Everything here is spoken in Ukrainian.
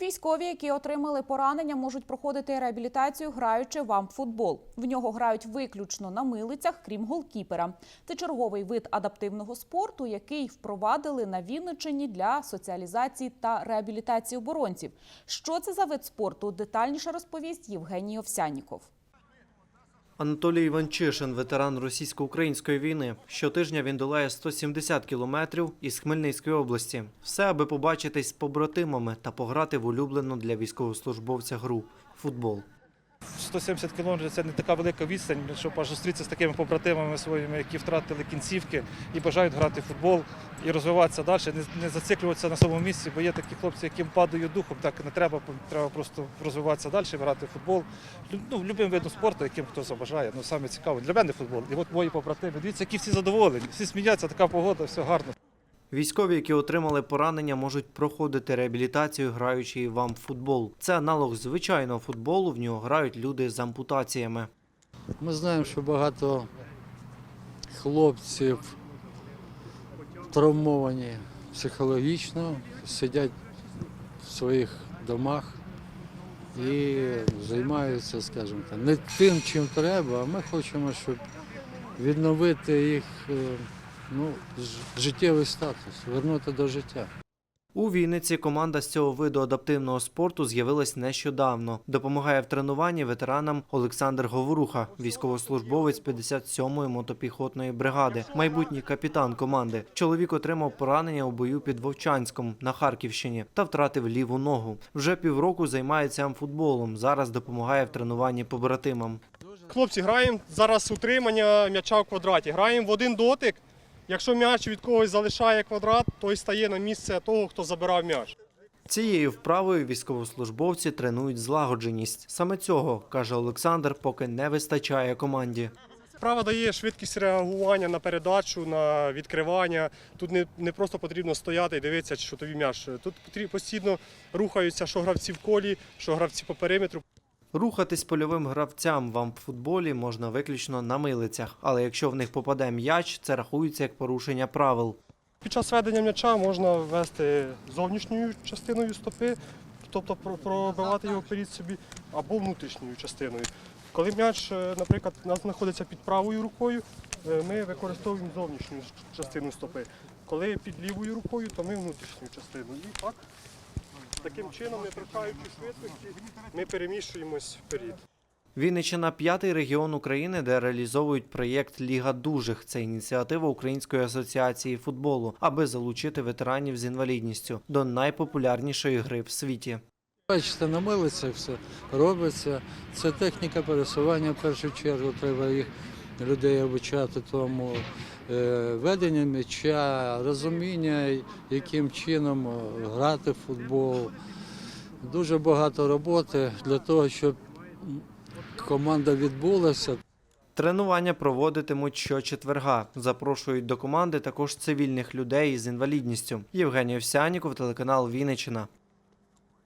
Військові, які отримали поранення, можуть проходити реабілітацію, граючи в амфутбол. В нього грають виключно на милицях, крім голкіпера. Це черговий вид адаптивного спорту, який впровадили на Вінниччині для соціалізації та реабілітації оборонців. Що це за вид спорту? Детальніше розповість Євгеній Овсяніков. Анатолій Іванчишин, ветеран російсько-української війни. Щотижня він долає 170 кілометрів із Хмельницької області. Все, аби побачитись з побратимами та пограти в улюблену для військовослужбовця гру футбол. 170 кілометрів це не така велика відстань, щоб зустрітися з такими побратимами своїми, які втратили кінцівки і бажають грати в футбол і розвиватися далі, не, зациклюватися на своєму місці, бо є такі хлопці, яким падають духом, так не треба, треба просто розвиватися далі, грати в футбол. Ну, любим видом спорту, яким хто забажає. Ну саме цікаво. Для мене футбол. І от мої побратими. Дивіться, які всі задоволені, всі сміються, така погода, все гарно. Військові, які отримали поранення, можуть проходити реабілітацію, граючи в амфутбол. Це аналог звичайного футболу. В нього грають люди з ампутаціями. Ми знаємо, що багато хлопців травмовані психологічно, сидять в своїх домах і займаються, скажімо так, не тим, чим треба, а ми хочемо, щоб відновити їх е, ну, життєвий статус, вернути до життя. У Вінниці команда з цього виду адаптивного спорту з'явилась нещодавно. Допомагає в тренуванні ветеранам Олександр Говоруха, військовослужбовець 57-ї мотопіхотної бригади, майбутній капітан команди. Чоловік отримав поранення у бою під Вовчанськом на Харківщині та втратив ліву ногу. Вже півроку займається амфутболом. Зараз допомагає в тренуванні побратимам. Хлопці, граємо зараз утримання м'яча в квадраті. Граємо в один дотик. Якщо м'яч від когось залишає квадрат, той стає на місце того, хто забирав м'яч. Цією вправою військовослужбовці тренують злагодженість. Саме цього каже Олександр, поки не вистачає команді. Вправа дає швидкість реагування на передачу, на відкривання. Тут не, не просто потрібно стояти і дивитися, що тобі м'яч. Тут постійно рухаються, що гравці в колі, що гравці по периметру. Рухатись польовим гравцям вам в амфутболі можна виключно на милицях, але якщо в них попаде м'яч, це рахується як порушення правил. Під час ведення м'яча можна ввести зовнішньою частиною стопи, тобто пробивати його вперед собі, або внутрішньою частиною. Коли м'яч, е, наприклад, знаходиться під правою рукою, е, ми використовуємо зовнішню частину стопи. Коли під лівою рукою, то ми внутрішню частину. І так, таким чином, не втрачаючи швидкості, ми переміщуємось вперед. Вінниччина – п'ятий регіон України, де реалізовують проєкт Ліга дужих. Це ініціатива Української асоціації футболу, аби залучити ветеранів з інвалідністю до найпопулярнішої гри в світі. Бачите, на милиці все робиться. Це техніка пересування в першу чергу. Треба їх людей обучати тому е, ведення м'яча, розуміння, яким чином е, грати в футбол. Дуже багато роботи для того, щоб команда відбулася. Тренування проводитимуть щочетверга. Запрошують до команди також цивільних людей з інвалідністю. Євгеній Овсяніков, телеканал Вінниччина.